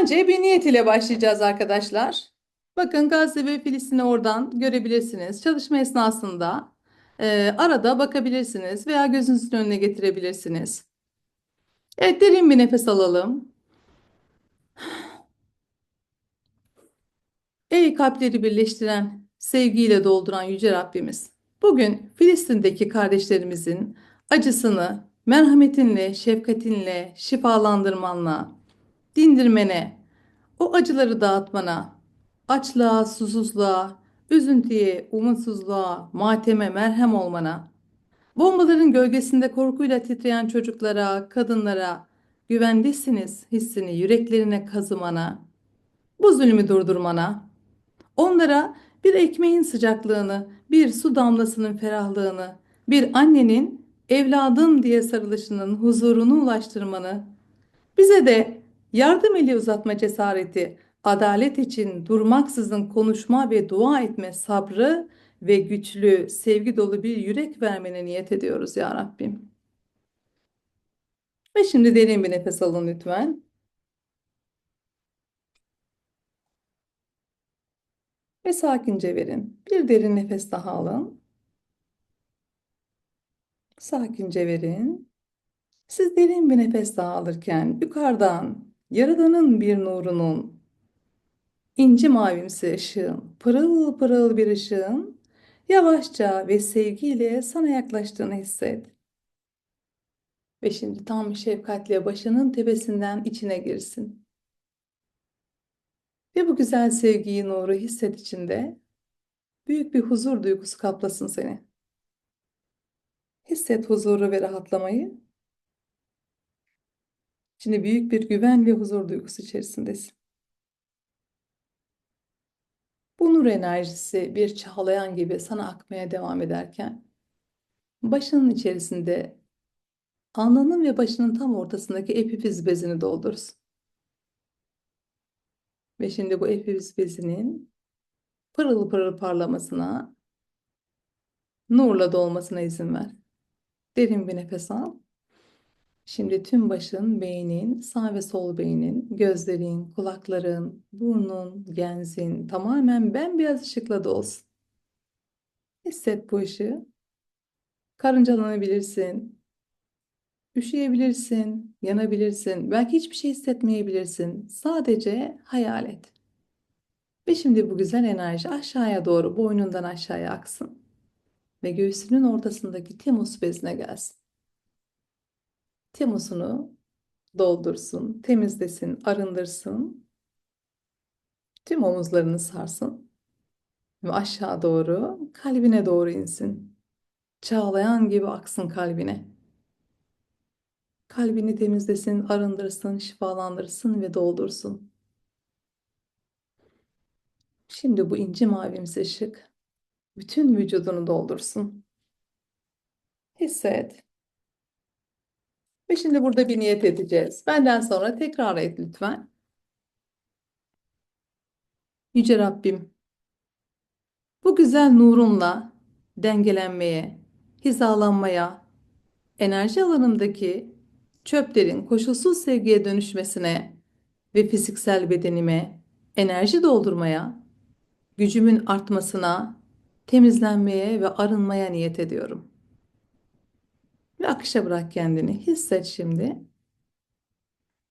Önce bir niyet ile başlayacağız arkadaşlar. Bakın Gazze ve Filistin'i oradan görebilirsiniz. Çalışma esnasında e, arada bakabilirsiniz veya gözünüzün önüne getirebilirsiniz. Evet derin bir nefes alalım. Ey kalpleri birleştiren, sevgiyle dolduran Yüce Rabbimiz. Bugün Filistin'deki kardeşlerimizin acısını merhametinle, şefkatinle, şifalandırmanla, dindirmene, o acıları dağıtmana, açlığa, susuzluğa, üzüntüye, umutsuzluğa, mateme merhem olmana, bombaların gölgesinde korkuyla titreyen çocuklara, kadınlara, güvendesiniz hissini yüreklerine kazımana, bu zulmü durdurmana, onlara bir ekmeğin sıcaklığını, bir su damlasının ferahlığını, bir annenin evladım diye sarılışının huzurunu ulaştırmanı, bize de yardım eli uzatma cesareti, adalet için durmaksızın konuşma ve dua etme sabrı ve güçlü, sevgi dolu bir yürek vermene niyet ediyoruz ya Rabbim. Ve şimdi derin bir nefes alın lütfen. Ve sakince verin. Bir derin nefes daha alın. Sakince verin. Siz derin bir nefes daha alırken yukarıdan Yaradan'ın bir nurunun inci mavimsi ışığın, pırıl pırıl bir ışığın yavaşça ve sevgiyle sana yaklaştığını hisset. Ve şimdi tam şefkatle başının tepesinden içine girsin. Ve bu güzel sevgiyi, nuru hisset içinde. Büyük bir huzur duygusu kaplasın seni. Hisset huzuru ve rahatlamayı. Şimdi büyük bir güven ve huzur duygusu içerisindesin. Bu nur enerjisi bir çağlayan gibi sana akmaya devam ederken başının içerisinde alnının ve başının tam ortasındaki epifiz bezini doldursun. Ve şimdi bu epifiz bezinin pırıl pırıl parlamasına, nurla dolmasına izin ver. Derin bir nefes al. Şimdi tüm başın, beynin, sağ ve sol beynin, gözlerin, kulakların, burnun, genzin tamamen bembeyaz ışıkla dolsun. Hisset bu ışığı. Karıncalanabilirsin, üşüyebilirsin, yanabilirsin, belki hiçbir şey hissetmeyebilirsin. Sadece hayal et. Ve şimdi bu güzel enerji aşağıya doğru boynundan aşağıya aksın. Ve göğsünün ortasındaki timus bezine gelsin. Timusunu doldursun, temizlesin, arındırsın. Tüm omuzlarını sarsın. Ve aşağı doğru, kalbine doğru insin. Çağlayan gibi aksın kalbine. Kalbini temizlesin, arındırsın, şifalandırsın ve doldursun. Şimdi bu inci mavimsi ışık bütün vücudunu doldursun. Hisset. Ve şimdi burada bir niyet edeceğiz. Benden sonra tekrar et lütfen. Yüce Rabbim, bu güzel nurunla dengelenmeye, hizalanmaya, enerji alanımdaki çöplerin koşulsuz sevgiye dönüşmesine ve fiziksel bedenime enerji doldurmaya, gücümün artmasına, temizlenmeye ve arınmaya niyet ediyorum. Ve akışa bırak kendini. Hisset şimdi.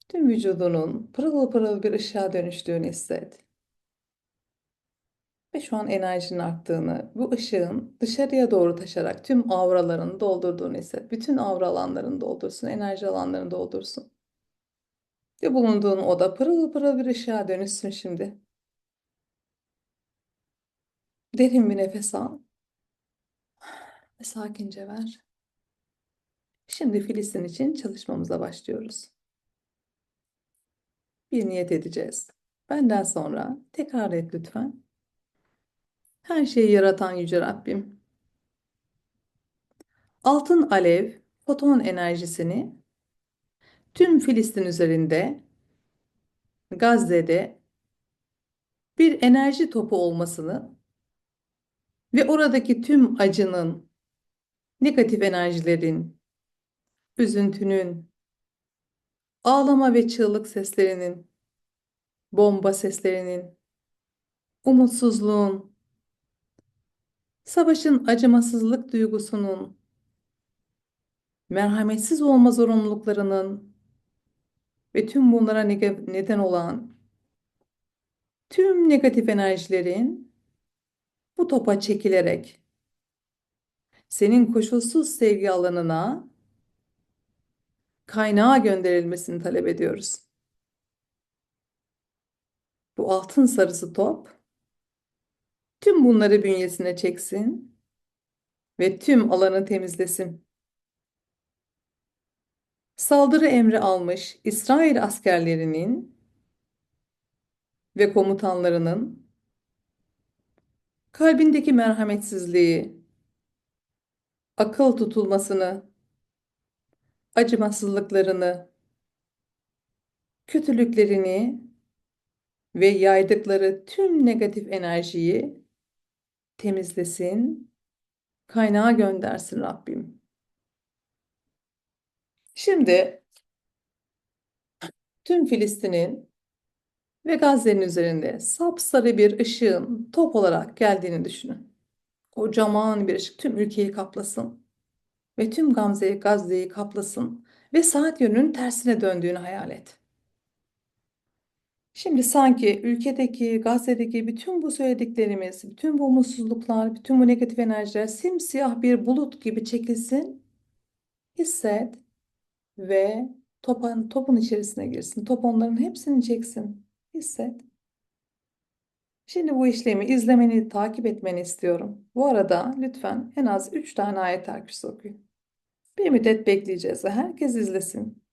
Tüm vücudunun pırıl pırıl bir ışığa dönüştüğünü hisset. Ve şu an enerjinin arttığını, bu ışığın dışarıya doğru taşarak tüm avralarını doldurduğunu hisset. Bütün avra alanlarını doldursun, enerji alanlarını doldursun. Ve bulunduğun oda pırıl pırıl bir ışığa dönüşsün şimdi. Derin bir nefes al. Ve sakince ver. Şimdi Filistin için çalışmamıza başlıyoruz. Bir niyet edeceğiz. Benden sonra tekrar et lütfen. Her şeyi yaratan Yüce Rabbim. Altın alev, foton enerjisini tüm Filistin üzerinde, Gazze'de bir enerji topu olmasını ve oradaki tüm acının, negatif enerjilerin, üzüntünün, ağlama ve çığlık seslerinin bomba seslerinin, umutsuzluğun, savaşın acımasızlık duygusunun, merhametsiz olma zorunluluklarının ve tüm bunlara neden olan tüm negatif enerjilerin bu topa çekilerek senin koşulsuz sevgi alanına kaynağa gönderilmesini talep ediyoruz. Bu altın sarısı top tüm bunları bünyesine çeksin ve tüm alanı temizlesin. Saldırı emri almış İsrail askerlerinin ve komutanlarının kalbindeki merhametsizliği, akıl tutulmasını, acımasızlıklarını, kötülüklerini ve yaydıkları tüm negatif enerjiyi temizlesin, kaynağa göndersin Rabbim. Şimdi tüm Filistin'in ve Gazze'nin üzerinde sapsarı bir ışığın top olarak geldiğini düşünün. Kocaman bir ışık tüm ülkeyi kaplasın ve tüm Gamze'yi, Gazze'yi kaplasın ve saat yönünün tersine döndüğünü hayal et. Şimdi sanki ülkedeki, Gazze'deki bütün bu söylediklerimiz, bütün bu umutsuzluklar, bütün bu negatif enerjiler simsiyah bir bulut gibi çekilsin, hisset ve topan, topun içerisine girsin. Top onların hepsini çeksin, hisset. Şimdi bu işlemi izlemeni, takip etmeni istiyorum. Bu arada lütfen en az 3 tane ayet-el kürsü okuyun. Bir müddet bekleyeceğiz ve herkes izlesin.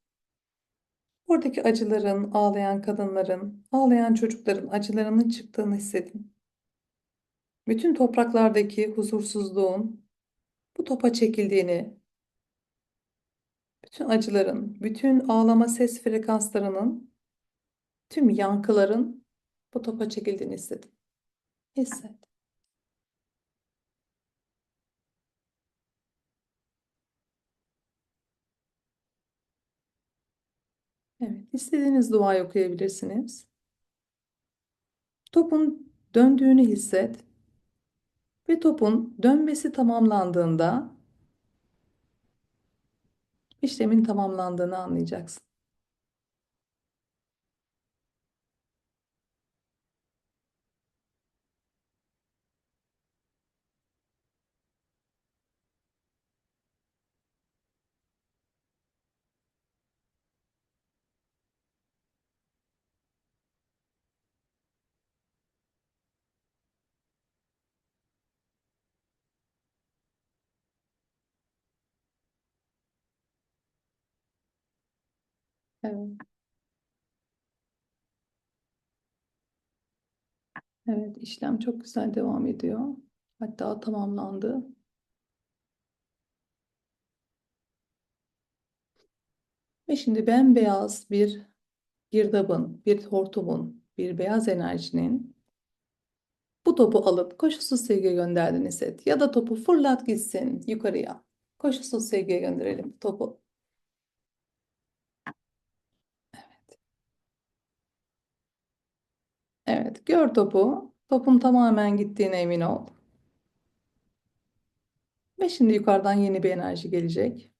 Buradaki acıların, ağlayan kadınların, ağlayan çocukların acılarının çıktığını hissedin. Bütün topraklardaki huzursuzluğun bu topa çekildiğini, bütün acıların, bütün ağlama ses frekanslarının, tüm yankıların bu topa çekildiğini hissedin. Hisset. Evet, istediğiniz duayı okuyabilirsiniz. Topun döndüğünü hisset ve topun dönmesi tamamlandığında işlemin tamamlandığını anlayacaksın. Evet. Evet, işlem çok güzel devam ediyor. Hatta tamamlandı. Ve şimdi bembeyaz bir girdabın, bir hortumun, bir beyaz enerjinin bu topu alıp koşulsuz sevgiye gönderdiğini hisset. Ya da topu fırlat gitsin yukarıya. Koşulsuz sevgiye gönderelim topu. Evet, gör topu. Topun tamamen gittiğine emin ol. Ve şimdi yukarıdan yeni bir enerji gelecek.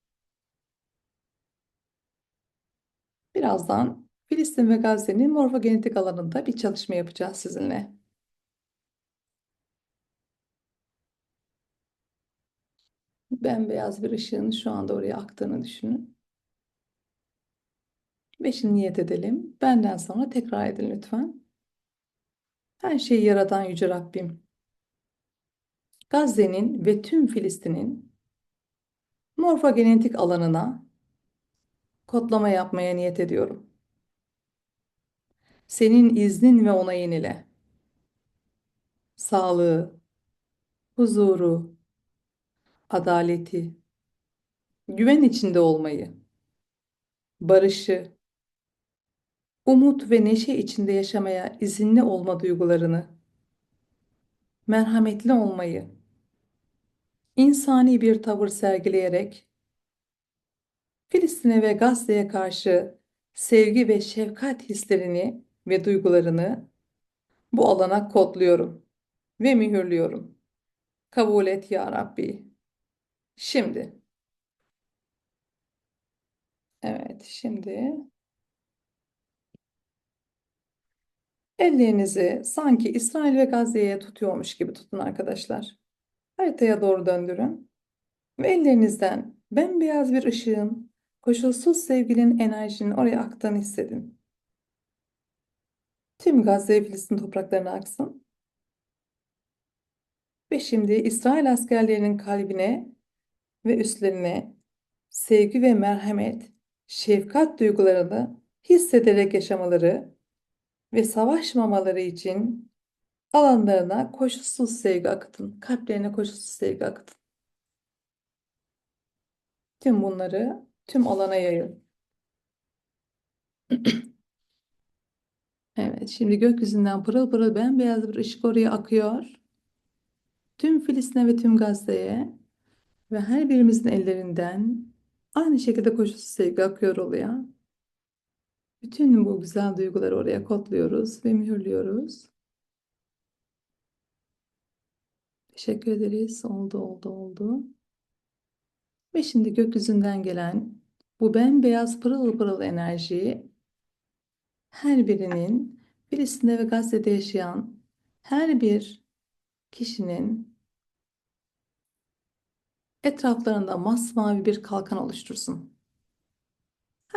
Birazdan Filistin ve Gazze'nin morfogenetik alanında bir çalışma yapacağız sizinle. Bembeyaz bir ışığın şu anda oraya aktığını düşünün. Ve şimdi niyet edelim. Benden sonra tekrar edin lütfen. Her şeyi yaratan Yüce Rabbim. Gazze'nin ve tüm Filistin'in morfogenetik alanına kodlama yapmaya niyet ediyorum. Senin iznin ve onayın ile sağlığı, huzuru, adaleti, güven içinde olmayı, barışı, umut ve neşe içinde yaşamaya izinli olma duygularını, merhametli olmayı, insani bir tavır sergileyerek Filistin'e ve Gazze'ye karşı sevgi ve şefkat hislerini ve duygularını bu alana kodluyorum ve mühürlüyorum. Kabul et ya Rabbi. Şimdi. Evet, şimdi ellerinizi sanki İsrail ve Gazze'ye tutuyormuş gibi tutun arkadaşlar. Haritaya doğru döndürün ve ellerinizden bembeyaz bir ışığın, koşulsuz sevginin enerjinin oraya aktığını hissedin. Tüm Gazze ve Filistin topraklarına aksın. Ve şimdi İsrail askerlerinin kalbine ve üstlerine sevgi ve merhamet, şefkat duygularını hissederek yaşamaları ve savaşmamaları için alanlarına koşulsuz sevgi akıtın. Kalplerine koşulsuz sevgi akıtın. Tüm bunları tüm alana yayın. Evet, şimdi gökyüzünden pırıl pırıl bembeyaz bir ışık oraya akıyor. Tüm Filistin'e ve tüm Gazze'ye ve her birimizin ellerinden aynı şekilde koşulsuz sevgi akıyor oraya. Bütün bu güzel duyguları oraya kodluyoruz ve mühürlüyoruz. Teşekkür ederiz. Oldu, oldu, oldu. Ve şimdi gökyüzünden gelen bu bembeyaz pırıl pırıl enerjiyi her birinin Filistin'de ve Gazze'de yaşayan her bir kişinin etraflarında masmavi bir kalkan oluştursun.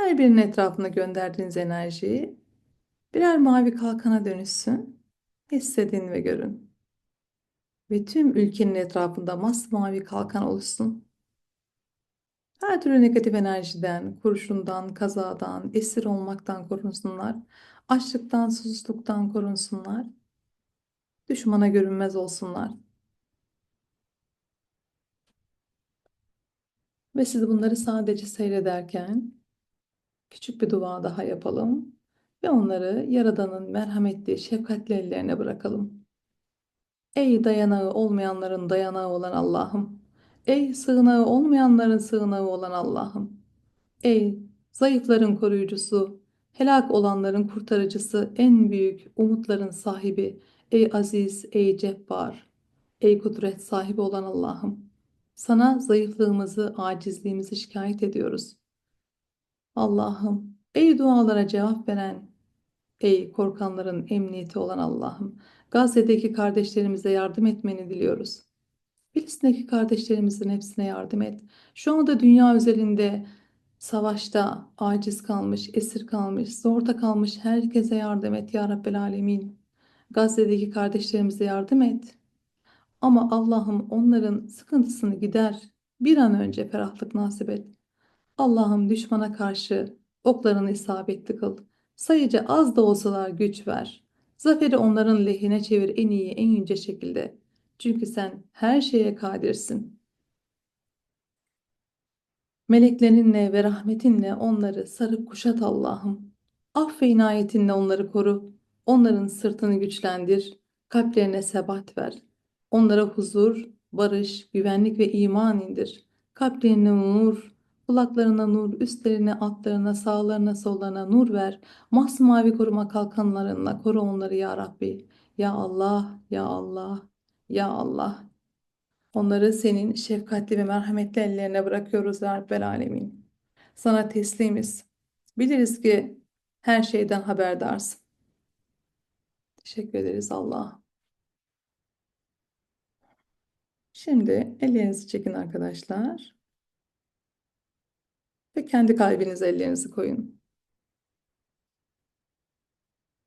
Her birinin etrafına gönderdiğiniz enerjiyi birer mavi kalkana dönüşsün. Hissedin ve görün. Ve tüm ülkenin etrafında masmavi kalkan oluşsun. Her türlü negatif enerjiden, kurşundan, kazadan, esir olmaktan korunsunlar. Açlıktan, susuzluktan korunsunlar. Düşmana görünmez olsunlar. Ve siz bunları sadece seyrederken küçük bir dua daha yapalım ve onları Yaradan'ın merhametli, şefkatli ellerine bırakalım. Ey dayanağı olmayanların dayanağı olan Allah'ım, ey sığınağı olmayanların sığınağı olan Allah'ım, ey zayıfların koruyucusu, helak olanların kurtarıcısı, en büyük umutların sahibi, ey aziz, ey cebbar, ey kudret sahibi olan Allah'ım. Sana zayıflığımızı, acizliğimizi şikayet ediyoruz. Allah'ım, ey dualara cevap veren, ey korkanların emniyeti olan Allah'ım, Gazze'deki kardeşlerimize yardım etmeni diliyoruz. Filistin'deki kardeşlerimizin hepsine yardım et. Şu anda dünya üzerinde savaşta aciz kalmış, esir kalmış, zorda kalmış herkese yardım et ya Rabbel Alemin. Gazze'deki kardeşlerimize yardım et. Ama Allah'ım onların sıkıntısını gider. Bir an önce ferahlık nasip et. Allah'ım düşmana karşı oklarını isabetli kıl. Sayıca az da olsalar güç ver. Zaferi onların lehine çevir en iyi, en yüce şekilde. Çünkü sen her şeye kadirsin. Meleklerinle ve rahmetinle onları sarıp kuşat Allah'ım. Aff ve inayetinle onları koru. Onların sırtını güçlendir. Kalplerine sebat ver. Onlara huzur, barış, güvenlik ve iman indir. Kalplerine nur, kulaklarına nur, üstlerine, altlarına, sağlarına, sollarına nur ver. Masmavi koruma kalkanlarınla koru onları ya Rabbi. Ya Allah, ya Allah, ya Allah. Onları senin şefkatli ve merhametli ellerine bırakıyoruz ya Rabbel Alemin. Sana teslimiz. Biliriz ki her şeyden haberdarsın. Teşekkür ederiz Allah. Şimdi ellerinizi çekin arkadaşlar. Ve kendi kalbinize ellerinizi koyun.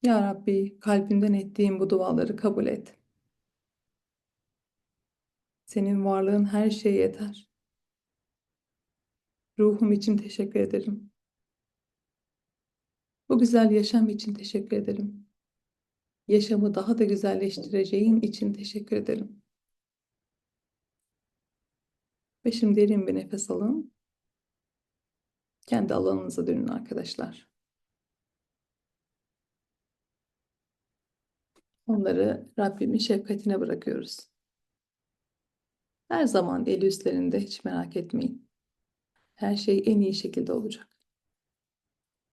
Ya Rabbi kalbimden ettiğim bu duaları kabul et. Senin varlığın her şeye yeter. Ruhum için teşekkür ederim. Bu güzel yaşam için teşekkür ederim. Yaşamı daha da güzelleştireceğin için teşekkür ederim. Ve şimdi derin bir nefes alın. Kendi alanınıza dönün arkadaşlar. Onları Rabbimin şefkatine bırakıyoruz. Her zaman eli üstlerinde hiç merak etmeyin. Her şey en iyi şekilde olacak.